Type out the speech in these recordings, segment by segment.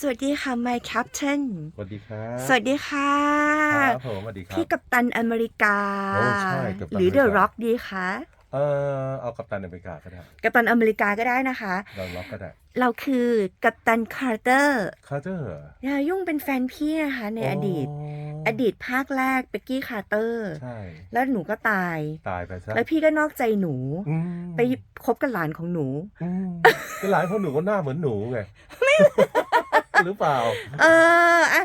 สวัสดีค่ะ my captain สวัสดีครับสวัสดีค่ะครับผมสวัสดีครับพี่กัปตันอเมริกา โอ้ใช่กัปตันหรืออเมริ The กา Rock ดีคะเออเอากัปตันอเมริกาก็ได้กัปตันอเมริกาก็ได้นะคะเราล็อกก็ได้ เราคือกัปตันคาร์เตอร์คาร์เตอร์ยุ่งเป็นแฟนพี่นะคะในอดีต อดีตภาคแรกเบกกี้คาร์เตอร์ใช่แล้วหนูก็ตาย ตายไปซะแล้วพี่ก็นอกใจหนูอืมไปคบกับหลานของหนูอืมก็หลายคนหนูก็หน้าเหมือนหนูไง หรือเปล่า เอออะ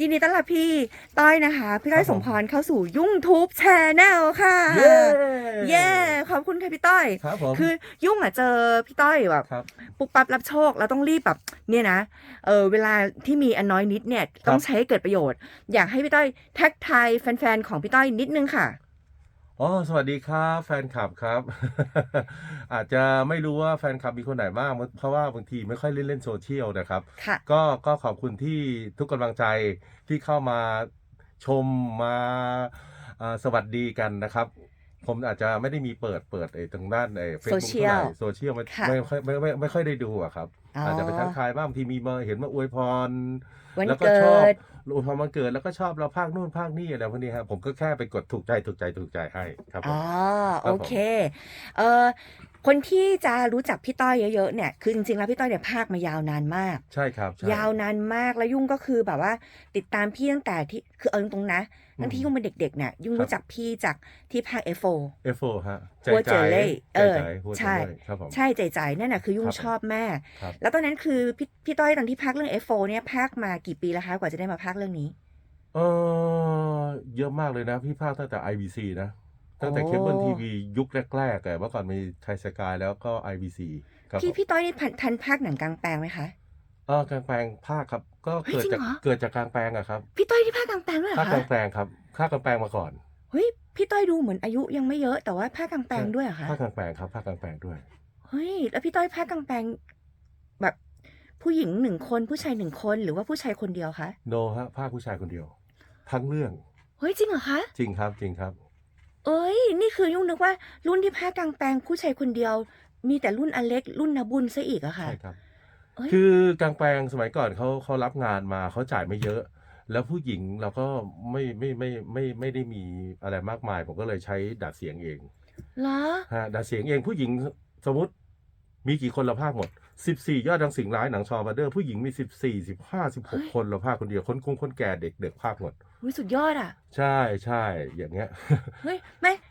ยินดีต้อนรับพี่ต้อยนะคะ พี่ต้อยครับสผมมพรเข้าสู่ยุ่งทูบแชนแนลค่ะ เย้เย้ขอบคุณค่ะพี่ต้อย ครับผม คือยุ่งอะเจอพี่ต้อยแบบครับ ปุ๊บปั๊บรับโชคเราต้องรีบแบบเนี่ยนะเออเวลาที่มีอันน้อยนิดเนี่ย ต้องใช้ให้เกิดประโยชน์ อยากให้พี่ต้อยแท็กทายแฟนๆของพี่ต้อยนิดนึงค่ะ อ๋อสวัสดีครับแฟนคลับครับ อาจจะไม่รู้ว่าแฟนคลับมีคนไหนบ้างเพราะว่าบางทีไม่ค่อยเล่นเล่นโซเชียลนะครับค่ะ ก็ก็ขอบคุณที่ทุกกำลังใจที่เข้ามาชมมาอ่าสวัสดีกันนะครับ ผมอาจจะไม่ได้มีเปิดเปิดไอ้ตรงด้านไอ้เฟซบุ๊ก Social โซเชียลไม่ค่ะ ไม่ค่อยไม่ไม่ไม่ค่อยได้ดูอะครับ อ๋อออาจจะไปทักทายบ้างบางทีมีมาเห็นมาอวยพร วันแล้วก็เกิชอบด อวยพรวันเกิดแล้วก็ชอบเราภาคนู่นภาคนี่อะไรพวกนี้ครับผมก็แค่ไปกดถูกใจถูกใจถูกใจให้ครับผม อ๋อครัโอบผมเคเออคนที่จะรู้จักพี่ต้อยเยอะๆเนี่ยคือจริงๆแล้วพี่ต้อยเนี่ยภาคมายาวนานมาก ใช่ครับใช่ ยาวนานมากแล้วยุ่งก็คือแบบว่า ติดตามพี่ตั้งแต่ที่คือเอาตรงๆนะ ตั้งที่ยุ่งเป็นเด็กๆเนี่ยยุ่งครับรู้จักพี่จากที่ภาค F4 เอฟโฟฮะใจหัวใจเจเล่เออใจใจหัวเจใช่เล่ครับผมใช่ใจใจนั่นน่ะคือยุ่งครับผมชอบมากครับแล้วตอนนั้นคือพี่พี่ต้อยตอนที่ภาคเรื่อง F4 เนี่ยภาคมากี่ปีแล้วคะกว่าจะได้มาภาคเรื่องนี้ เออเยอะมากเลยนะ พี่ภาคตั้งแต่ IBC นะตั้งแต่โอ้เคเบิลทีวียุคแรกๆอะเมื่อก่อนมีไทยสกายแล้วก็ IBC ครับพี่ผมพี่ต้อยนี่ทันทันภาคหนังกลางแปลงไหมคะเออกลางแปลงภาคครับ ก็เฮ้ยเกิดจริงจากเหรอ เกิดจากกลางแปลงอะครับพี่ต้อยที่ภาคกลางแปลงด้วยเหรภาอคกลาคะงแปลงครับภาคกลางแปลงมาก่อนเฮ้ยพี่ต้อยดูเหมือนอายุยังไม่เยอะแต่ว่าภาคกลางแปลงด้วยเหรอคะภาคกลางแปลงครับภาคกลางแปลงด้วย เฮ้ยแล้วพี่ต้อยภาคกลางแปลงแบบ ผู้หญิงหนึ่งคนผู้ชายหนึ่งคนหรือว่าผู้ชายคนเดียวคะโนฮะภาคผู้ชายคนเดียว ทั้งเรื่องเฮ้ยจริงเหรอคะ จริงครับจริงครับ เอ้ย นี่คือยุ่งนึกว่ารุ่นที่ภาคกลางแปลงผู้ชายคนเดียว มีแต่รุ่นอเล็กรุ่นนาบุญซะอีกอะค่ะ ใช่ครับเอ้ย คือกลางแปลงสมัยก่อนเขาเขารับงานมาเขาจ่ายไม่เยอะ แล้วผู้หญิงเราก็ไม่ไม่ไม่ไม่ไม่ได้มีอะไรมากมาย ผมก็เลยใช้ดัดเสียงเองเหรอฮะดัดเสียงเองผู้หญิงสมมติมีกี่คนเราภาคหมด 14 ยอดดังสิงร้ายหนังชอบัดเดอร์ผู้หญิงมี 14 15 16 คนเราภาคคนเดียวคนคงคนแก่เด็กเด็กภาคหมดอุ้ยสุดยอดอะใช่ใช่อย่างเงี้ยเฮ้ยไม่ไอ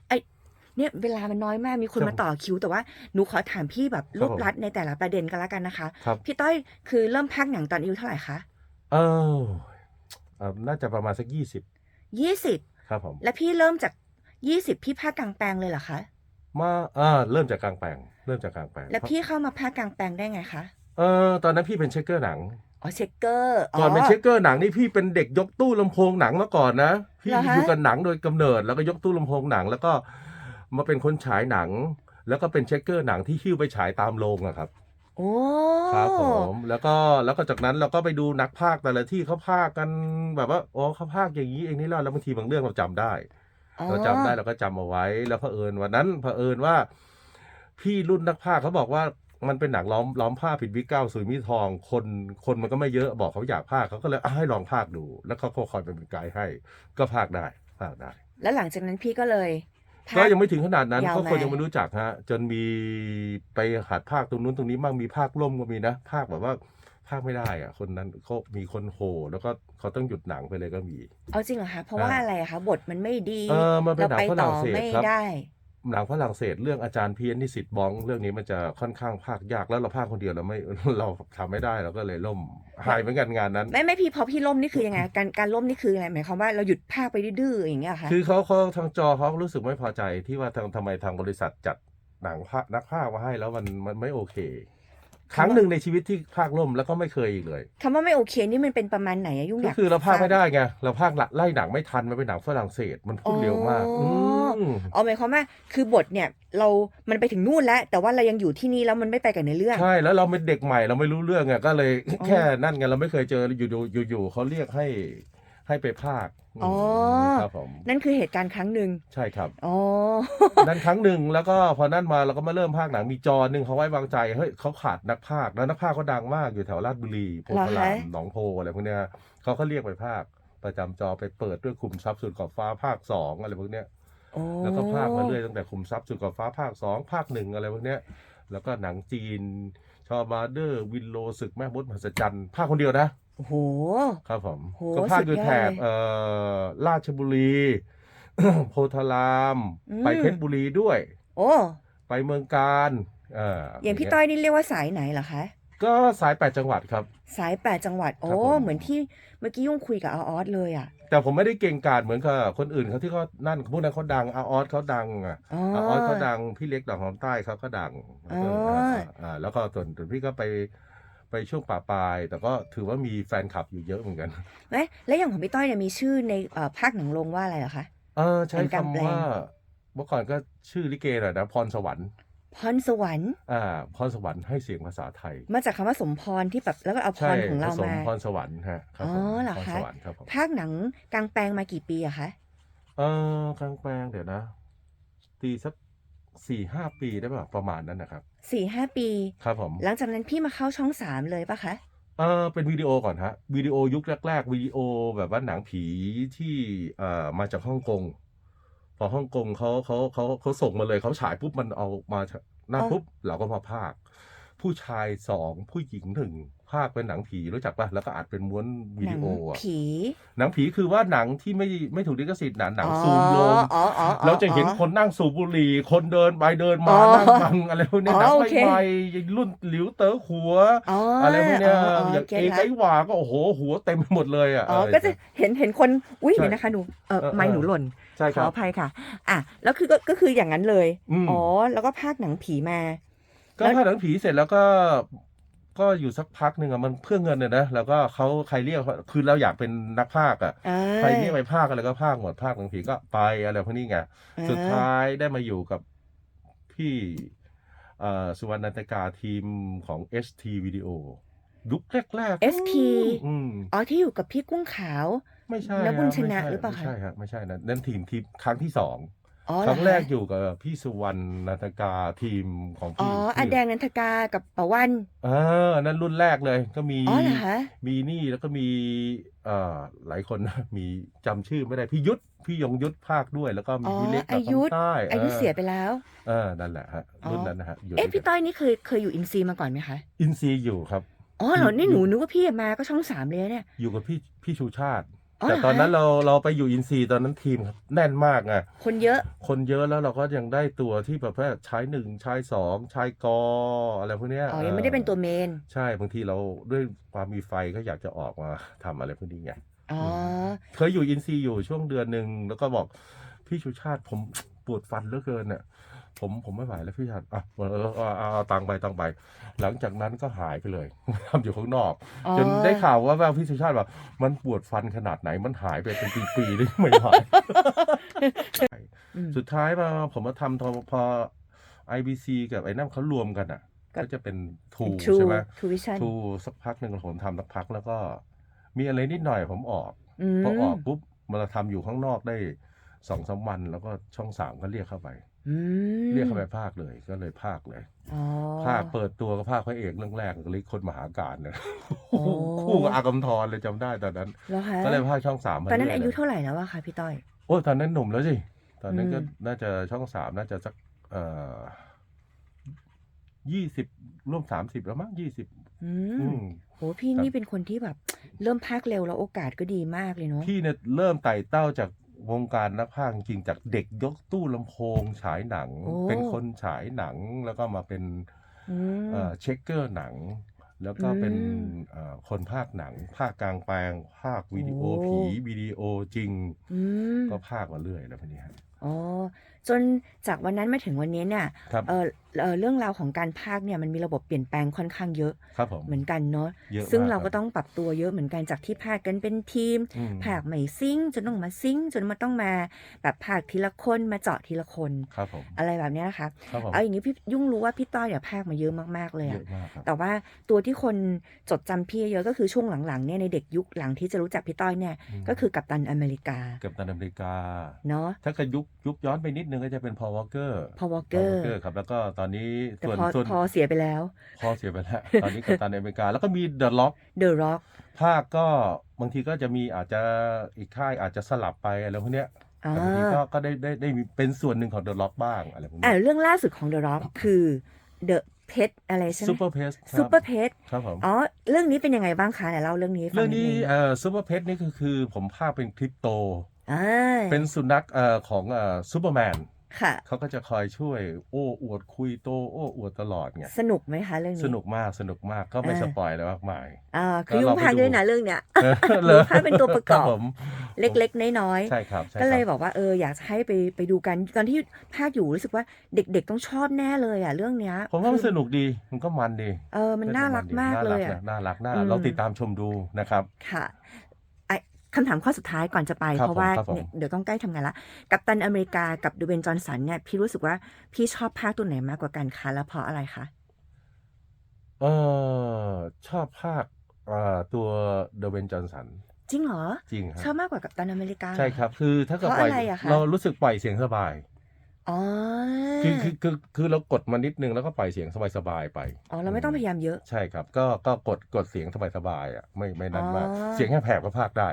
เนี่ยเวลามันน้อยมากมีคนครับมาต่อคิว แต่ว่าหนูขอถามพี่แบบครับรวบผมรัดในแต่ละประเด็นกันละกันนะคะ ครับ พี่ต้อยคือเริ่มภาคหนังตอนอายุเท่าไหร่คะเออเอ่อน่าจะประมาณสักยี่สิบ20ครับผมและพี่เริ่มจากยี่สิบพี่ภาคกลางแปลงเลยเหรอคะมาอ่าเริ่มจากกลางแปลง เริ่มจากกลางแปลงแล้วพี่เข้ามาภาคกลางแปลงได้ไงคะเออตอนนั้นพี่เป็นเช็คเกอร์หนัง อ๋อเช็คเกอร์ก่อนเป็นเช็คเกอร์หนังนี่พี่เป็นเด็กยกตู้ลำโพงหนังมาก่อนนะ พี่เหรอฮะอยู่กับหนังโดยกำเนิดแล้วก็ยกตู้ลำโพงหนัง แล้วก็ มาเป็นคนฉายหนัง แล้วก็เป็นเช็คเกอร์หนังที่หิ้วไปฉายตามโรงอะครับโอ้ครับผมแล้วก็แล้วก็จากนั้นเราก็ไปดูนักพากย์แต่ละที่เขาพากย์กันแบบว่าอ๋อเขาพากย์อย่างนี้เองนี่แล้วแล้วบางทีบางเรื่องเราจำได้อ๋อเราจำได้เราก็จำเอาไว้ แล้วเผอิญวันนั้นเผอิญว่า พี่รุ่นนักพากย์เขาบอกว่ามันเป็นหนังล้อมล้อมผ้าผิดวิกเก้าสุยมีทอง คนคนมันก็ไม่เยอะบอกเขาอยากพากย์เขาก็เลยอะให้ลองพากย์ดู แล้วเขาก็คอยเป็นไกด์ให้ ก็พากย์ได้พากย์ได้ แล้วหลังจากนั้นพี่ก็เลยภาค ก็ยังไม่ถึงขนาดนั้นยาวเขาคนมายังไม่รู้จักฮะ จนมีไปหัดภาคตรงนู้นตรงนี้บ้างมีภาคล่มก็มีนะ ภาคแบบว่าภาคไม่ได้อะคนนั้นเขามีคนโหแล้วก็เขาต้องหยุดหนังไปเลยก็มี เอาจริงเหรอคะเพราะว่าอ่าอะไรอะคะบทมันไม่ดีเออมันเป็นหนังไปฝต่รั่องเศสไม่ครับได้ หนังฝรั่งเศสเรื่องอาจารย์เพียนนิสิตบอง เรื่องนี้มันจะค่อนข้างภาคยากแล้วเราภาคคนเดียวเราไม่เราทำไม่ได้เราก็เลยล่มหายเหมือนกันงานนั้น ไม่ไม่พี่พอพี่ล่มนี่คือยังไงการการล่มนี่คืออะไรหมายความว่าเราหยุดภาคไปดื้อๆอย่างเงี้ยเหรอค่ะคือเขาเขาทางจอเขารู้สึกไม่พอใจที่ว่าทางทำไมทางบริษัทจัดหนังภาคนักภาคมาให้แล้วมันมันไม่โอเค ครั้งหนึ่งในชีวิตที่ภาคล่มแล้วก็ไม่เคยอีกเลยคำว่าไม่โอเคนี่มันเป็นประมาณไหนอะยุ่งอก็ยากคือเราพากทบไม่ได้ไงเราพากไล่หนังไม่ทันมันเป็นหนังฝรั่งเศสมันพูดเร็วมากอ๋ออืมเอาหมายความว่าคือบทเนี่ยเรา มันไปถึงนู่นแล้ว แต่ว่าเรายังอยู่ที่นี่แล้วมันไม่ไปกับในเรื่อง ใช่แล้วเราเป็นเด็กใหม่เราไม่รู้เรื่องไงก็เลยอ๋อแค่นั่นไงเราไม่เคยเจออยู่ๆอยู่ๆเขาเรียกให้ ให้ไปภาคอ๋อมครับผมนั่นคือเหตุการณ์ครั้งหนึ่งใช่ครับ อ๋อ นั่นครั้งหนึ่งแล้วก็พอนั่นมาเราก็มาเริ่มภาคหนังมีจอหนึ่งเขาไว้วางใจเฮ้ยเขาขาดนักภาคแล้วนักภาคเขาดังมากอยู่แถวลาดบุรีโพธิ์พารามหนองโพอะไรพวกเนี้ยเขาก็เรียกไปภาคประจำจอไปเปิดด้วยคุมทรัพย์สุดขอบฟ้าภาคสองอะไรพวกเนี้ยโอ้แล้วก็ภาคมาเรื่อยตั้งแต่คุมทรัพย์สุดขอบฟ้าภาคสองภาคหนึ่งอะไรพวกเนี้ยแล้วก็หนังจีนชอบมาเดอร์วินโลศึกแม่มดมหัศจรรย์ภาคคนเดียวนะ โอ้โห ครับผมโหก็ภาคอยู่สุดยอดแถบเลย เอ่อราชบุรี โพธารามอืมไปเพชรบุรีด้วย โอ้ไปเมืองการเอ่ออย่างพี่เต้อยนี่เรียกว่าสายไหนเหรอคะ ก็สายแปดจังหวัดครับ สายแปดจังหวัด โอ้ ครับผม เหมือนที่เมื่อกี้ยุ่งคุยกับอาออสเลยอะแต่ผมไม่ได้เก่งกาจเหมือนกับคนอื่นเขาที่เขานั่นพวกนั้นเขาดังอาออสเขาดังอะอ๋อ อาออสเขาดังพี่เล็กดอกหอมใต้เขาก็ดังอ๋ออ่าแล้วก็ส่วนส่วนพี่ก็ไป ไปช่วงป่าปลาย แต่ก็ถือว่ามีแฟนคลับอยู่เยอะเหมือนกันเอ๊ะแล้วอย่างของพี่ต้อยเนี่ยมีชื่อในเอ่อภาคหนังลงว่าอะไรเหรอคะเออใช้เป็นการคำแปลงว่าเมื่อก่อนก็ชื่อลิเกหน่อยนะพรสวรรค์พรสวรรค์ อ่า พรสวรรค์ให้เสียงภาษาไทย มาจากคำว่าสมพรที่แบบแล้วก็เอาพใช่รของเราผสมมา พรสวรรค์ฮะครับอ๋อผมเหรอพรคะสวรรค์ครับผมภาคหนังกลางแปลงมากี่ปีอะคะ เออกลางแปลงเดี๋ยวนะ ตีสัก สี่ห้าปีได้ป่ะประมาณนั้นนะครับสี่ห้าปี ครับผม หลังจากนั้นพี่มาเข้าช่องสามเลยปะคะเออเป็นวิดีโอก่อนฮะวิดีโอยุคแรก ๆวิดีโอแบบว่าหนังผีที่เอ่อมาจากฮ่องกงพอฮ่องกงเขาเขาเขาเขาส่งมาเลยเขาฉายปุ๊บมันเอามาหน้าอ๋อปุ๊บเราก็มาภาค ผู้ชายสองผู้หญิงหนึ่ง ภาคเป็นหนังผีรู้จักปะแล้วก็อัดเป็นม้วนวิหนัดีโออะผี หนังผีคือว่าหนังที่ไม่ไม่ถูกลิขสิทธิ์หนังหนังอ๋อซูมลงอ๋ออ๋ออ๋อเราจะเห็นคนนั่งสูบบุหรี่ คนเดินไปเดินมาอ๋อนั่งฟังอะไรพวกเนี้ยอ๋อหนังโอไม่เคใหม่รุ่นหลิวเต๋อหัวอ๋ออะไรพวกเนี้ยอ๋ออ๋ออย่างเก็ตเอกละไอหวาก็โอ้โหหัวเต็มไปหมดเลยอะอ๋ออะไรก็จะเห็นเห็นคนอุ้ยใช่เดี๋ยวนะคะหนูเออเออไม่เออหนูหล่นใช่ขครัอบอภัยค่ะ อะแล้วคือก็ก็คืออย่างนั้นเลยอืมอ๋อแล้วก็ภาคหนังผีมาก็แล้วภาคหนังผีเสร็จแล้วก็ ก็อยู่สักพักหนึ่งอะมันเพื่อเงินเนี่ยนะแล้วก็เขาใครเรียกคือเราอยากเป็นนักภาคอะอ่า ใครเรียกไปภาคอะไรก็ภาคหมดภาคหนังผีก็ไปอะไรพวกนี้ไงอ่าสุดท้ายได้มาอยู่กับพี่เอ่อสุวรรณันตกาทีมของ ST วิดีโอยุคแรกๆ ST อืม อ๋อที่อยู่กับพี่กุ้งขาว ไม่ใช่แล้วบุญชนะไม่ใหรือเปล่าคะ ไม่ใช่ครับไม่ใช่นะนั่นทีมทีมครั้งที่สอง อ๋อครั้งเหแรอกอยู่กับพี่สุวรรณนันตกาทีมของอ๋อพี่อาแดงนันทกากับปะวัน เอออันนั้นรุ่นแรกเลย ก็มีอ๋อเหรอคะ มีนี่แล้วก็มีเอ่อหลายคนนะ มีจำชื่อไม่ได้พี่ยุทธพี่ยงยุทธภาคด้วย แล้วก็มีอ๋อพี่เล็กอายุใต้อายุเสียไปแล้ว เออนั่นแหละฮะอ๋อรุ่นนั้นนะฮะอยู่เอ๊ะด้วยพี่กันต้อยนี่เคยเคยอยู่อินซีมาก่อนไหมคะ อินซีอยู่ครับ อ๋อเหรออยู่นี่หนูนึกว่าพี่มาก็ช่องสามเลยเนี่ย อยู่กับพี่พี่ชูชาติอ๋อ แต่เหรอตอนนั้นคะเราเราไปอยู่อินซีตอนนั้นทีมแน่นมากไงคนเยอะ คนเยอะแล้วเราก็ยังได้ตัวที่แบบว่าชายหนึ่งชายสองชายกออะไรพวกเนี้ยอ๋อยังไม่ได้เป็นตัวเมน ใช่บางทีเราด้วยความมีไฟก็อยากจะออกมาทำอะไรพวกนี้ไงอ๋อเคยอยู่อินซีอยู่ช่วงเดือนหนึ่งแล้วก็บอกพี่ชูชาติผมปวดฟันเหลือเกินเนี่ย ผมผมไม่ไหวแล้วพี่ชาติอะเออเอาเอาเอาตังค์ไปตังค์ไป หลังจากนั้นก็หายไปเลยทำอยู่ข้างนอกอ๋อจนได้ข่าวว่าว่าพี่สุชาติบอกมันปวดฟันขนาดไหนมันหายไปเป็นปีๆเลยไม่หายอืมสุดท้ายมาผมมาทำทอพอ IBC กับไอ้นั่นเขารวมกันอะกัก็บจะเป็นทู True ใช่ไหม True Vision ทูสักพักหนึ่งผมทำสักพักแล้วก็ มีอะไรนิดหน่อยผมออกอืมพอออกปุ๊บมาทำอยู่ข้างนอกได้สองสามวันแล้วก็ช่องสามก็เรียกเข้าไป อืมเรียกเข้าไปภาคเลยก็เลยภาคเลย อ๋อ ภาคเปิดตัวก็ภาคพระเอกเรื่องแรกก็เลยคนมหาการเนี่ยโอ้ คู่กับอากำธรเลยจำได้ตอนนั้น แล้วคะก็เลยภาคช่องสามมาตอนนั้นเรื่อายุเลเท่าไหร่แล้วอะคะพี่ต้อย โอ้ตอนนั้นหนุ่มแล้วสิ ตอนนั้นก็อืม น่าจะช่องสามน่าจะสักเอ่อยี่สิบร่วมสามสิบแล้วมั้งยี่สิบอือืมมโหพี่ครับนี่เป็นคนที่แบบ เริ่มภาคเร็วแล้วโอกาสก็ดีมากเลยเนาะพี่เนี่ยเริ่มไต่เต้าจาก วงการนักพากย์จริงๆจากเด็กยกตู้ลำโพงฉายหนัง โอ้ เป็นคนฉายหนังแล้วก็มาเป็นอืม เอ่อเช็คเกอร์หนัง แล้วก็เป็นอืมเอ่อคนภาคหนัง ภาคกลางแปลง ภาควิดีโอโอ้ ผีวิดีโอจริง อืมก็ภาคมาเรื่อยแล้วพวกนี้ฮะ อ๋อ จนจากวันนั้นมาถึงวันนี้เนี่ยครับเออเออเรื่องราวของการพากย์เนี่ยมันมีระบบเปลี่ยนแปลงค่อนข้างเยอะครับผม เหมือนกันเนาะเยอะซึ่งมเราคก็บต้องปรับตัวเยอะเหมือนกันจากที่พากย์กันเป็นทีม อืมพากย์ไม่ซิงค์จนต้องมาซิงค์จนมาต้องมาแบบพากย์ทีละคนมาเจาะทีละคนครับผมอะไรแบบเนี้ยนะคะครับผมเอาอย่างนี้พี่ยุ่งรู้ว่าพี่ต้อยเนี่ยพากย์มาเยอะมากๆเลยเยอะอะมากครับ แต่ว่าตัวที่คนจดจำพี่เยอะก็คือช่วงหลังๆเนี่ยในเด็กยุคหลังที่จะรู้จักพี่ต้อยเนี่ยมก็คือกัปตันอเมริกากับตันอเมริกา เนาะ ถ้าเกิดยุคยุคย้อนไปนิดนึงก็จะเป็นพอวอลเกอร์พอวอลเกอร์ครับ แล้วก็ตอนนี้แต่ส่วนพอส่วนพอเสียไปแล้ว พอเสียไปแล้ว ตอนนี้กัปตันอเมริกา แล้วก็มีเดอะล็อก The Rock ภาคก็บางทีก็จะมีอาจจะอีกค่ายอาจจะสลับไปอะไรพวกเนี้ยอ่าแต่บางทีก็ก็ได้ได้ได้มีเป็นส่วนหนึ่งของเดอะล็อกบ้างอะไรพวกอ่านี้เรื่องล่าสุดของ The Rock คือ The Pet อะไรใช่ไหมซูเปอร์เพส Super Pet ครับผมอ๋อเรื่องนี้เป็นยังไงบ้างคะไหนเล่าเรื่องนี้ให้ฟัเรื่องงนิดนี้นึงเอ่อซูเปอร์เพสนี่ก็คือผมภาคเป็นคริปโต อ่าเป็นสุนัขเอ่อของเอ่อซูเปอร์แมนค่ะ เขาก็จะคอยช่วย โอ้อวดคุยโตโอ้อวดตลอดไงสนุกไหมคะเรื่องนี้สนุกมากสนุกมากก็ไม่อ่าสปอยอะไรมากมาย อ่าคือแล้วยุ่งเราไปพากดูด้วยนะเรื่องเนี้ยเลยภาพเป็นตัวประกอบคผมเล็กๆน้อยๆใช่ครับใช่ก็เลยครับบอกว่าเอออยากจะให้ไปไปดูกันตอนที่ภาคอยู่รู้สึกว่าเด็กๆต้องชอบแน่เลยอะเรื่องเนี้ยผมว่ามันคือสนุกดีมันก็มันดีเออมันน่ารักมากเลยอะน่ารักนะน่าอืรักมเราติดตามชมดูนะครับค่ะไอคำถามข้อสุดท้ายก่อนจะไป ครับเพราะว่าผมครับผม เนี่ยเดี๋ยวต้องใกล้ทำงานละ กับตันอเมริกากับดูเบนจอห์นสันเนี่ยพี่รู้สึกว่าพี่ชอบภาคตัวไหนมากกว่ากันคะแล้วเพราะอะไรคะ เออชอบภาคเอ่อตัวเดเวนจอห์นสันจริงเหรอ จริงคชรัอบบมากกว่ากับตันอเมริกาเหอ ใช่ครับ คือถ้าเกิดเพราะปล่อยอะไรอะคะ เรารู้สึกปล่อยเสียงสบาย อ๋อคือคือคือคือเรากดมานิดนึงแล้วก็ปล่อยเสียงสบายๆไป อ๋อเราไม่ต้องพยายามเยอะ ใช่ครับ ก็ก็กดกดเสียงสบายๆอะไม่ไม่นั่นมากอ๋อ เสียงแหบๆก็พากได้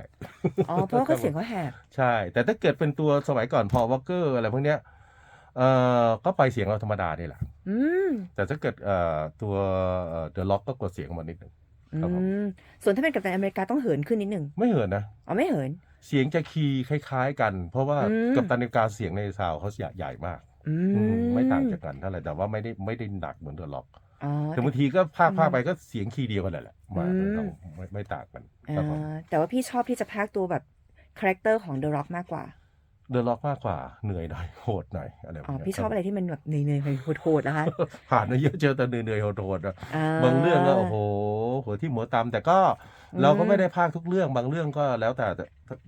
อ๋อเพราะว่าเขาเสียงเขาแหบใช่ แต่ถ้าเกิดเป็นตัวสมัยก่อนพอวอลเกอร์อะไรพวกเนี้ยเอ่อก็ปล่อยเสียงเราธรรมดานี่แหละ อืมแต่ถ้าเกิดเอ่อตัวเดอะล็อกก็กดเสียงมานิดนึง ครับผมอืมส่วนถ้าเป็นกับตันอเมริกาต้องเหินขึ้นนิดหนึ่งไม่เหินนะ อ๋อไม่เหิน เสียงจะคีย์คล้ายๆกัน เพราะว่าอืม กับตันอเมริกาเสียงในซาวด์เขาใหญ่มากอือืมมไม่ต่างจากกันเท่าไหร่แต่ว่าไม่ได้ไม่ได้หนักเหมือนเดอะล็อกอ๋อ แต่บางทีก็ภาคอืมภาคไปก็เสียงคีย์เดียวกันแหละมาอืมไม่ต้องไม่ไม่ต่างกันครับผม อ่าแต่ว่าพี่ชอบที่จะพากย์ตัวแบบคาแรคเตอร์ของ The Rock มากกว่า เดอะล็อกมากกว่าเหนื่อยหน่อยโหดหน่อยอะไรแบบอ๋อ เนี้ยพี่ชอบอะไรที่มันแบบเหนื่อยๆโหดๆนะคะผ่านมาเยอะเจอแต่เหนื่อยๆโหดๆอะอ่บางเรื่องก็โอ้โห หัวที่หัวตำแต่ก็อืมเราก็ไม่ได้ภาคทุกเรื่องบางเรื่องก็แล้วแต่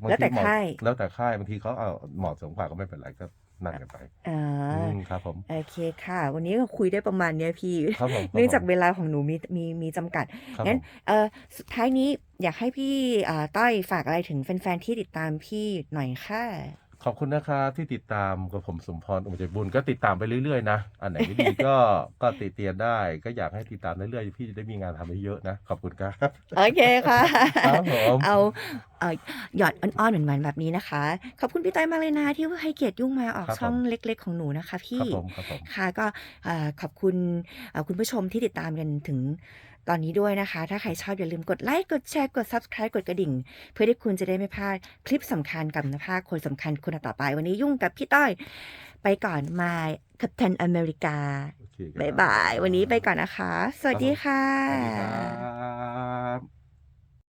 บางแล้วแต่ทีเหมค่ายแล้วแต่ค่ายบางทีเขาเอาเหมาะสมกว่าก็ไม่เป็นไรก็นั่นกันไปอ่าอืมครับผม โอเคค่ะ วันนี้ก็คุยได้ประมาณเนี้ยพี่ครับผมเนื่องจากเวลาของหนูมีมีมีจำกัดครับงั้นผมเออสุดท้ายนี้อยากให้พี่อ่าต้อยฝากอะไรถึงแฟนๆที่ติดตามพี่หน่อยค่ะ ขอบคุณนะครับที่ติดตามกับผมสมพรอุมใจบุญก็ติดตามไปเรื่อยๆนะอันไหนไม่ดีก็ก็ติเตียนได้ ก็อยากให้ติดตามเรื่อยๆพี่จะได้มีงานทำเยอะๆนะขอบคุณครับ โอเคค่ะ ครับผมเอาเอ่อหยอดอ่อนๆเหมือนๆแบบนี้นะคะ ขอบคุณพี่ต้อยมากเลยนะ ที่ให้เกียรติยุ่งมาออกครับช่องผมเล็ก ๆ ของหนูนะคะ คพี่รับผมครับผม ค่ะก็เอ่อขอบคุณเอ่อคุณผู้ชมที่ติดตามกันถึง ตอนนี้ด้วยนะคะ ถ้าใครชอบอย่าลืมกดไลค์ กดแชร์ กด subscribe กดกระดิ่ง เพื่อที่คุณจะได้ไม่พลาดคลิปสำคัญกับนภาคคนสำคัญคนต่อไป วันนี้ยุ่งกับพี่ต้อย ไปก่อนมากัปตันอเมริกาโอเคครับบ๊ายบาย วันนี้ไปก่อนนะคะ สวัสดีค่ะ สวัสดีครับ